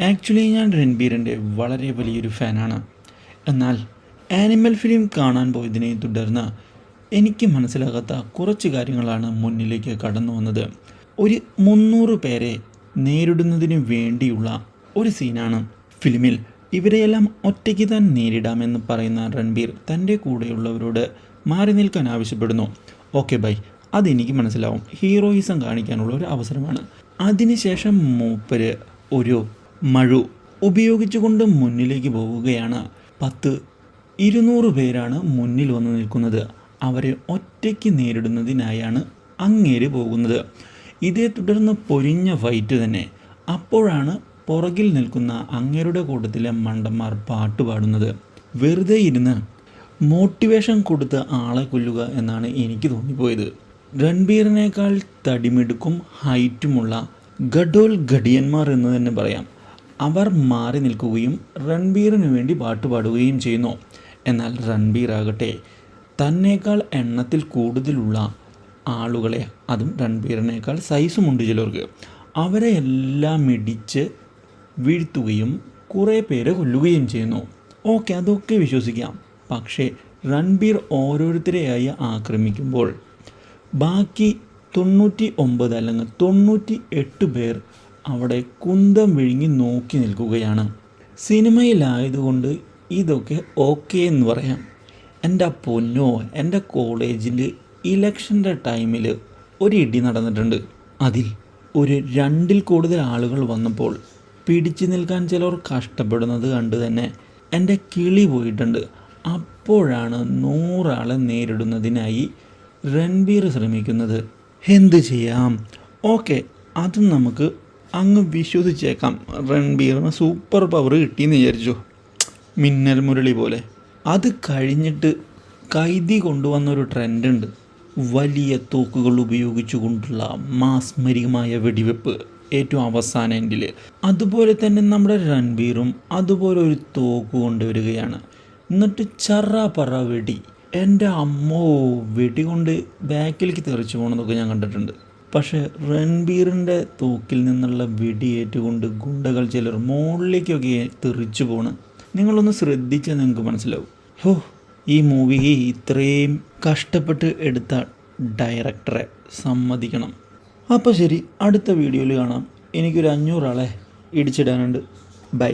Actually ഞാൻ രൺബീറിന്റെ വളരെ വലിയൊരു ഫാനാണ്. എന്നാൽ ആനിമൽ ഫിലിം കാണാൻ പോയതിനെ തുടർന്ന് എനിക്ക് മനസ്സിലാകാത്ത കുറച്ച് കാര്യങ്ങളാണ് മുന്നിലേക്ക് കടന്നു വന്നത്. ഒരു മുന്നൂറ് പേരെ നേരിടുന്നതിന് വേണ്ടിയുള്ള ഒരു സീനാണ്. ഫിലിമിൽ ഇവരെയെല്ലാം ഒറ്റയ്ക്ക് താൻ നേരിടാമെന്ന് പറയുന്ന രൺബീർ തന്റെ കൂടെയുള്ളവരോട് മാറി നിൽക്കാൻ ആവശ്യപ്പെടുന്നു. Okay bye. അതെനിക്ക് മനസ്സിലാവും. ഹീറോയിസം കാണിക്കാനുള്ള ഒരു അവസരമാണ്. അതിനുശേഷം മൂപ്പര് ഒരു മഴു ഉപയോഗിച്ചുകൊണ്ട് മുന്നിലേക്ക് പോവുകയാണ്. പത്ത് ഇരുന്നൂറ് പേരാണ് മുന്നിൽ വന്ന് നിൽക്കുന്നത്. അവരെ ഒറ്റയ്ക്ക് നേരിടുന്നതിനായാണ് അങ്ങേര് പോകുന്നത്. ഇതേ തുടർന്ന് പൊരിഞ്ഞ ഫൈറ്റ് തന്നെ. അപ്പോഴാണ് പുറകിൽ നിൽക്കുന്ന അങ്ങേരുടെ കൂട്ടത്തിലെ മണ്ടന്മാർ പാട്ട് പാടുന്നത്. വെറുതെ ഇരുന്ന് മോട്ടിവേഷൻ കൊടുത്ത് ആളെ കൊല്ലുക എന്നാണ് എനിക്ക് തോന്നിപ്പോയത്. രൺബീറിനേക്കാൾ തടിമിടുക്കും ഹൈറ്റുമുള്ള ഗഡോൽ ഗഡിയന്മാർ എന്ന് തന്നെ പറയാം. അവർ മാറി നിൽക്കുകയും രൺബീറിനു വേണ്ടി പാട്ടുപാടുകയും ചെയ്യുന്നു. എന്നാൽ രൺബീർ ആകട്ടെ തന്നേക്കാൾ എണ്ണത്തിൽ കൂടുതലുള്ള ആളുകളെ അതും രൺബീറിനേക്കാൾ സൈസുമുണ്ട് ചിലർക്ക് അവരെ എല്ലാം ഇടിച്ച് വീഴ്ത്തുകയും കുറേ പേരെ കൊല്ലുകയും ചെയ്യുന്നു. ഓക്കെ അതൊക്കെ വിശ്വസിക്കാം. പക്ഷേ രൺബീർ ഓരോരുത്തരെയായി ആക്രമിക്കുമ്പോൾ ബാക്കി തൊണ്ണൂറ്റി ഒമ്പത് അല്ലെങ്കിൽ തൊണ്ണൂറ്റി എട്ട് പേർ അവിടെ കുന്തം വിഴുങ്ങി നോക്കി നിൽക്കുകയാണ്. സിനിമയിലായതുകൊണ്ട് ഇതൊക്കെ ഓക്കെ എന്ന് പറയാം. എന്റെ പൊന്നോ എന്റെ കോളേജിൽ ഇലക്ഷന്റെ ടൈമിൽ ഒരു ഇടി നടന്നിട്ടുണ്ട്. അതിൽ ഒരു രണ്ടിൽ കൂടുതൽ ആളുകൾ വന്നപ്പോൾ പിടിച്ചു നിൽക്കാൻ ചിലർ കഷ്ടപ്പെടുന്നത് കണ്ട് തന്നെ എന്റെ കിളി പോയിട്ടുണ്ട്. അപ്പോഴാണ് നൂറാളെ നേരിടുന്നതിനായി രൺബീർ ശ്രമിക്കുന്നത്. എന്ത് ചെയ്യാം? ഓക്കെ അതും നമുക്ക് അങ്ങ് വിശ്വസിച്ചേക്കാം. രൺബീറിന് സൂപ്പർ പവർ കിട്ടിയെന്ന് വിചാരിച്ചു. മിന്നൽ മുരളി പോലെ. അത് കഴിഞ്ഞിട്ട് കൈതി കൊണ്ടുവന്നൊരു ട്രെൻഡുണ്ട് വലിയ തോക്കുകൾ ഉപയോഗിച്ചുകൊണ്ടുള്ള മാസ്മരികമായ വെടിവെപ്പ്. ഏറ്റവും അവസാന എൻഡിൽ അതുപോലെ തന്നെ നമ്മുടെ രൺബീറും അതുപോലെ ഒരു തോക്ക് കൊണ്ടുവരികയാണ്. എന്നിട്ട് ചറ പറ വെടി. എന്റെ അമ്മോ വെടി കൊണ്ട് ബാക്കിലേക്ക് തെറിച്ചു പോകണമെന്നൊക്കെ ഞാൻ കണ്ടിട്ടുണ്ട്. പക്ഷേ റൺബീറിന്റെ തോക്കിൽ നിന്നുള്ള വെടിയേറ്റുകൊണ്ട് ഗുണ്ടകൾ ചിലർ മുകളിലേക്കൊക്കെ തെറിച്ചു പോണ്. നിങ്ങളൊന്ന് ശ്രദ്ധിച്ചാൽ നിങ്ങൾക്ക് മനസ്സിലാവും. ഹോ ഈ മൂവി ഇത്രയും കഷ്ടപ്പെട്ട് എടുത്ത ഡയറക്ടറെ സമ്മതിക്കണം. അപ്പോൾ ശരി അടുത്ത വീഡിയോയിൽ കാണാം. എനിക്കൊരു അഞ്ഞൂറാളെ ഇടിച്ചിടാനുണ്ട്. ബൈ.